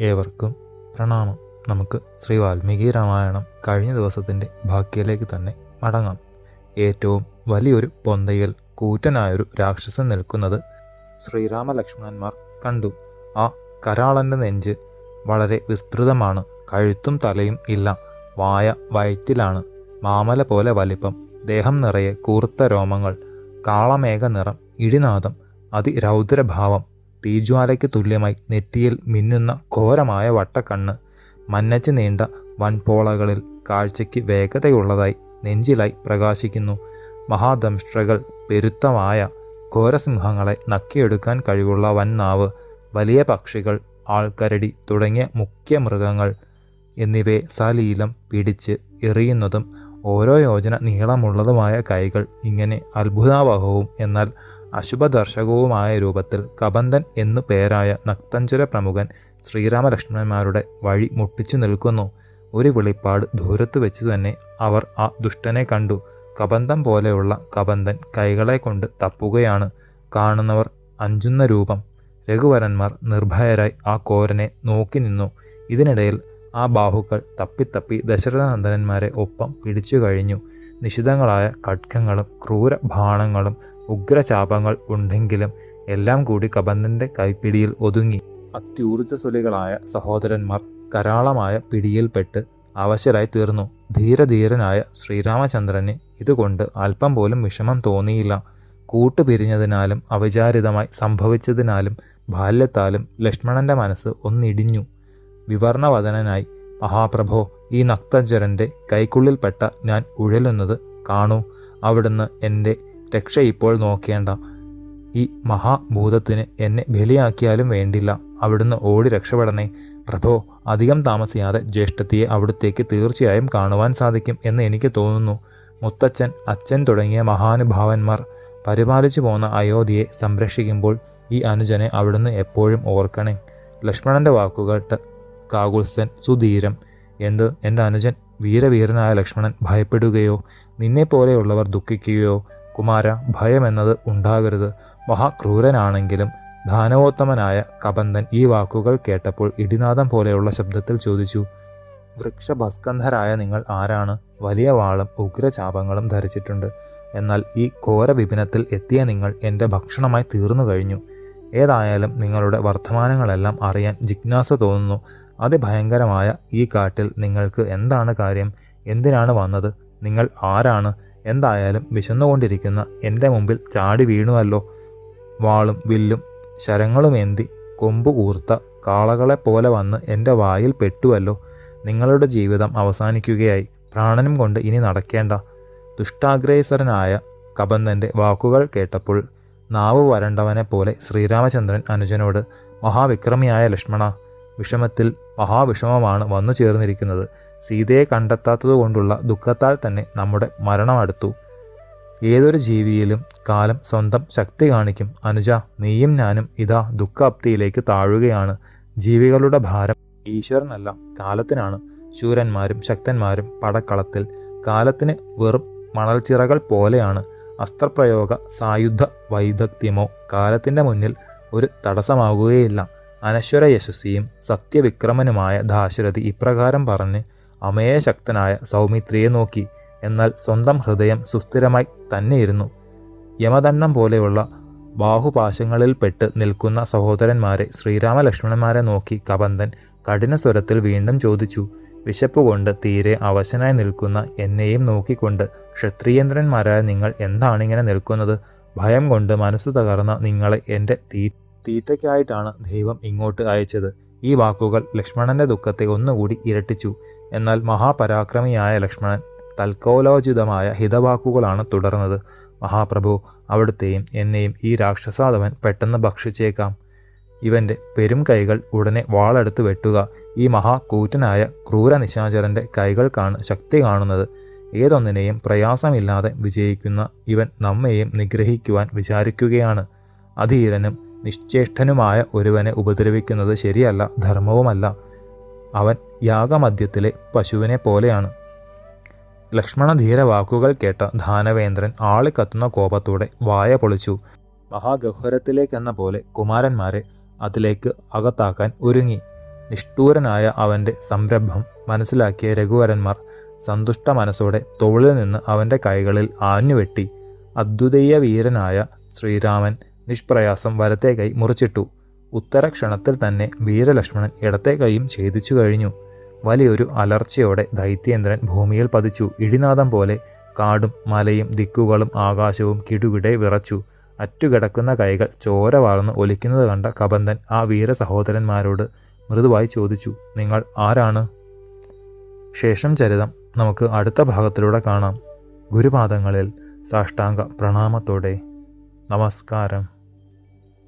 ഏവർക്കും പ്രണാമം. നമുക്ക് ശ്രീ വാൽമീകി രാമായണം കഴിഞ്ഞ ദിവസത്തിന്റെ ബാക്കിയിലേക്ക് തന്നെ മടങ്ങാം. ഏറ്റവും വലിയൊരു പൊന്തയിൽ കൂറ്റനായൊരു രാക്ഷസൻ നിൽക്കുന്നത് ശ്രീരാമലക്ഷ്മണന്മാർ കണ്ടു. ആ കരാളന്റെ നെഞ്ച് വളരെ വിസ്തൃതമാണ്. കഴുത്തും തലയും ഇല്ല. വായ വയറ്റിലാണ്. മാമല പോലെ വലിപ്പം. ദേഹം നിറയെ കൂർത്ത രോമങ്ങൾ. കാളമേഘ നിറം ഇടിനാദം അതിരൗദ്രഭാവം. തീജ്വാലയ്ക്ക് തുല്യമായി നെറ്റിയിൽ മിന്നുന്ന ഘോരമായ വട്ടക്കണ്ണ് മന്നച്ച് നീണ്ട വൻപോളകളിൽ കാഴ്ചയ്ക്ക് വേഗതയുള്ളതായി നെഞ്ചിലായി പ്രകാശിക്കുന്നു. മഹാദംഷ്ട്രകൾ പെരുത്തമായ ഘോരസിംഹങ്ങളെ നക്കിയെടുക്കാൻ കഴിവുള്ള വൻനാവ് വലിയ പക്ഷികൾ ആൾക്കരടി തുടങ്ങിയ മുഖ്യ മൃഗങ്ങൾ എന്നിവയെ സലീലം പിടിച്ച് എറിയുന്നതും ഓരോ യോജന നീളമുള്ളതുമായ കൈകൾ ഇങ്ങനെ അത്ഭുതാവഹവും എന്നാൽ അശുഭദർശകവുമായ രൂപത്തിൽ കബന്ധൻ എന്നു പേരായ നക്തഞ്ചര പ്രമുഖൻ ശ്രീരാമലക്ഷ്മണന്മാരുടെ വഴി മുട്ടിച്ചു നിൽക്കുന്നു. ഒരു വിളിപ്പാട് ദൂരത്ത് വെച്ച് തന്നെ അവർ ആ ദുഷ്ടനെ കണ്ടു. കബന്ധം പോലെയുള്ള കബന്ധൻ കൈകളെ കൊണ്ട് തപ്പുകയാണ്. കാണുന്നവർ അഞ്ചുന്ന രൂപം. രഘുവരന്മാർ നിർഭയരായി ആ കോരനെ നോക്കി നിന്നു. ഇതിനിടയിൽ ആ ബാഹുക്കൾ തപ്പിത്തപ്പി ദശരഥനന്ദനന്മാരെ ഒപ്പം പിടിച്ചു കഴിഞ്ഞു. നിശിതങ്ങളായ ഖഡ്ഗങ്ങളും ക്രൂര ബാണങ്ങളും ഉഗ്രചാപങ്ങൾ ഉണ്ടെങ്കിലും എല്ലാം കൂടി കബന്ധന്റെ കൈപ്പിടിയിൽ ഒതുങ്ങി. അത്യൂർജസ്വലികളായ സഹോദരന്മാർ കരാളമായ പിടിയിൽപ്പെട്ട് അവശരായി തീർന്നു. ധീരധീരനായ ശ്രീരാമചന്ദ്രന് ഇതുകൊണ്ട് അല്പം പോലും വിഷമം തോന്നിയില്ല. കൂട്ടുപിരിഞ്ഞതിനാലും അവിചാരിതമായി സംഭവിച്ചതിനാലും ബാല്യത്താലും ലക്ഷ്മണന്റെ മനസ്സ് ഒന്നിടിഞ്ഞു. വിവർണവദനായി മഹാപ്രഭോ ഈ നക്തജരന്റെ കൈക്കുള്ളിൽപ്പെട്ട ഞാൻ ഉഴലുന്നത് കാണൂ. അവിടുന്ന് എന്റെ രക്ഷ ഇപ്പോൾ നോക്കേണ്ട. ഈ മഹാഭൂതത്തിന് എന്നെ ബലിയാക്കിയാലും വേണ്ടില്ല. അവിടുന്ന് ഓടി രക്ഷപ്പെടണേ. പ്രഭോ അധികം താമസിയാതെ ജ്യേഷ്ഠത്തിയെ അവിടുത്തേക്ക് തീർച്ചയായും കാണുവാൻ സാധിക്കും എന്ന് എനിക്ക് തോന്നുന്നു. മുത്തച്ഛൻ അച്ഛൻ തുടങ്ങിയ മഹാനുഭാവന്മാർ പരിപാലിച്ചു പോന്ന അയോധ്യയെ സംരക്ഷിക്കുമ്പോൾ ഈ അനുജനെ അവിടുന്ന് എപ്പോഴും ഓർക്കണേ. ലക്ഷ്മണന്റെ വാക്കുകേട്ട് കാകുത്സൻ സുധീരം. എന്ത്? എന്റെ അനുജൻ വീരവീരനായ ലക്ഷ്മണൻ ഭയപ്പെടുകയോ നിന്നെ നിന്നെപ്പോലെയുള്ളവർ ദുഃഖിക്കുകയോ? കുമാര ഭയമെന്നത് ഉണ്ടാകരുത്. മഹാക്രൂരനാണെങ്കിലും ധാനവോത്തമനായ കബന്ധൻ ഈ വാക്കുകൾ കേട്ടപ്പോൾ ഇടിനാദം പോലെയുള്ള ശബ്ദത്തിൽ ചോദിച്ചു വൃക്ഷഭസ്കന്ധരായ നിങ്ങൾ ആരാണ്? വലിയ വാളും ഉഗ്രചാപങ്ങളും ധരിച്ചിട്ടുണ്ട്. എന്നാൽ ഈ ഘോര വിപിനത്തിൽ എത്തിയ നിങ്ങൾ എന്റെ ഭക്ഷണമായി തീർന്നു കഴിഞ്ഞു. ഏതായാലും നിങ്ങളുടെ വർത്തമാനങ്ങളെല്ലാം അറിയാൻ ജിജ്ഞാസ തോന്നുന്നു. അതിഭയങ്കരമായ ഈ കാട്ടിൽ നിങ്ങൾക്ക് എന്താണ് കാര്യം? എന്തിനാണ് വന്നത്? നിങ്ങൾ ആരാണ്? എന്തായാലും വിശന്നുകൊണ്ടിരിക്കുന്ന എന്റെ മുമ്പിൽ ചാടി വീണുവല്ലോ. വാളും വില്ലും ശരങ്ങളും എന്തി കൊമ്പു കൂർത്ത കാളകളെ പോലെ വന്ന് എന്റെ വായിൽ പെട്ടുവല്ലോ. നിങ്ങളുടെ ജീവിതം അവസാനിക്കുകയായി. പ്രാണനും കൊണ്ട് ഇനി നടക്കേണ്ട. ദുഷ്ടാഗ്രേസരനായ കബന്ധന്റെ വാക്കുകൾ കേട്ടപ്പോൾ നാവ് വരണ്ടവനെ പോലെ ശ്രീരാമചന്ദ്രൻ അനുജനോട് മഹാവിക്രമിയായ ലക്ഷ്മണ വിഷമത്തിൽ മഹാവിഷമമാണ് വന്നു ചേർന്നിരിക്കുന്നത്. സീതയെ കണ്ടെത്താത്തതുകൊണ്ടുള്ള ദുഃഖത്താൽ തന്നെ നമ്മുടെ മരണം അടുത്തു. ഏതൊരു ജീവിയിലും കാലം സ്വന്തം ശക്തി കാണിക്കും. അനുജ നീയും ഞാനും ഇതാ ദുഃഖാപ്തിയിലേക്ക് താഴുകയാണ്. ജീവികളുടെ ഭാരം ഈശ്വരനല്ല കാലത്തിനാണ്. ശൂരന്മാരും ശക്തന്മാരും പടക്കളത്തിൽ. കാലത്തിന് വെറും മണൽച്ചിറകൾ പോലെയാണ്. അസ്ത്രപ്രയോഗ സായുധ വൈദഗ്ധ്യമോ കാലത്തിന്റെ മുന്നിൽ ഒരു തടസ്സമാകുകയില്ല. അനശ്വര യശസ്വിയും സത്യവിക്രമനുമായ ദാശരഥി ഇപ്രകാരം പറഞ്ഞ് അമേയശക്തനായ സൗമിത്രിയെ നോക്കി. എന്നാൽ സ്വന്തം ഹൃദയം സുസ്ഥിരമായി തന്നെയിരുന്നു. യമദണ്ഡം പോലെയുള്ള ബാഹുപാശങ്ങളിൽപ്പെട്ട് നിൽക്കുന്ന സഹോദരന്മാരെ ശ്രീരാമലക്ഷ്മണന്മാരെ നോക്കി കബന്ധൻ കഠിനസ്വരത്തിൽ വീണ്ടും ചോദിച്ചു വിശപ്പുകൊണ്ട് തീരെ അവശനായി നിൽക്കുന്ന എന്നെയും നോക്കിക്കൊണ്ട് ക്ഷത്രിയേന്ദ്രന്മാരായ നിങ്ങൾ എന്താണിങ്ങനെ നിൽക്കുന്നത്? ഭയം കൊണ്ട് മനസ്സ് തകർന്ന നിങ്ങളെ എന്റെ തീ തീറ്റയ്ക്കായിട്ടാണ് ദൈവം ഇങ്ങോട്ട് അയച്ചത്. ഈ വാക്കുകൾ ലക്ഷ്മണന്റെ ദുഃഖത്തെ ഒന്നുകൂടി ഇരട്ടിച്ചു. എന്നാൽ മഹാപരാക്രമിയായ ലക്ഷ്മണൻ തൽക്കോലോചിതമായ ഹിതവാക്കുകളാണ് തുടർന്നത്. മഹാപ്രഭു അവിടുത്തെയും എന്നെയും ഈ രാക്ഷസാധവൻ പെട്ടെന്ന് ഭക്ഷിച്ചേക്കാം. ഇവന്റെ പെരും കൈകൾ ഉടനെ വാളെടുത്ത് വെട്ടുക. ഈ മഹാകൂറ്റനായ ക്രൂര നിശാചരന്റെ കൈകൾക്കാണ് ശക്തി കാണുന്നത്. ഏതൊന്നിനെയും പ്രയാസമില്ലാതെ വിജയിക്കുന്ന ഇവൻ നമ്മെയും നിഗ്രഹിക്കുവാൻ വിചാരിക്കുകയാണ്. അധീരനും നിശ്ചേഷ്ടനുമായ ഒരുവനെ ഉപദ്രവിക്കുന്നത് ശരിയല്ല ധർമ്മവുമല്ല. അവൻ യാഗമധ്യത്തിലെ പശുവിനെ പോലെയാണ്. ലക്ഷ്മണധീര വാക്കുകൾ കേട്ട ധാനവേന്ദ്രൻ ആളിക്കത്തുന്ന കോപത്തോടെ വായ പൊളിച്ചു. മഹാഗഹ്വരത്തിലേക്കെന്ന പോലെ കുമാരന്മാരെ അതിലേക്ക് അകത്താക്കാൻ ഒരുങ്ങി. നിഷ്ഠൂരനായ അവന്റെ സംരംഭം മനസ്സിലാക്കിയ രഘുവരന്മാർ സന്തുഷ്ട മനസ്സോടെ തോളിൽ നിന്ന് അവന്റെ കൈകളിൽ ആഞ്ഞുവെട്ടി. അദ്വിതീയ വീരനായ ശ്രീരാമൻ നിഷ്പ്രയാസം വലത്തെ കൈ മുറിച്ചിട്ടു. ഉത്തരക്ഷണത്തിൽ തന്നെ വീരലക്ഷ്മണൻ ഇടത്തെ കൈയും ഛേദിച്ചു കഴിഞ്ഞു. വലിയൊരു അലർച്ചയോടെ ദൈത്യേന്ദ്രൻ ഭൂമിയിൽ പതിച്ചു. ഇടിനാദം പോലെ കാടും മലയും ദിക്കുകളും ആകാശവും കിടുകിടെ വിറച്ചു. അറ്റുകിടക്കുന്ന കൈകൾ ചോര വാർന്ന് ഒലിക്കുന്നത് കണ്ട കബന്ധൻ ആ വീര സഹോദരന്മാരോട് മൃദുവായി ചോദിച്ചു നിങ്ങൾ ആരാണ്? ശേഷം ചരിതം നമുക്ക് അടുത്ത ഭാഗത്തിലൂടെ കാണാം. ഗുരുപാദങ്ങളിൽ സാഷ്ടാംഗ പ്രണാമത്തോടെ. നമസ്കാരം.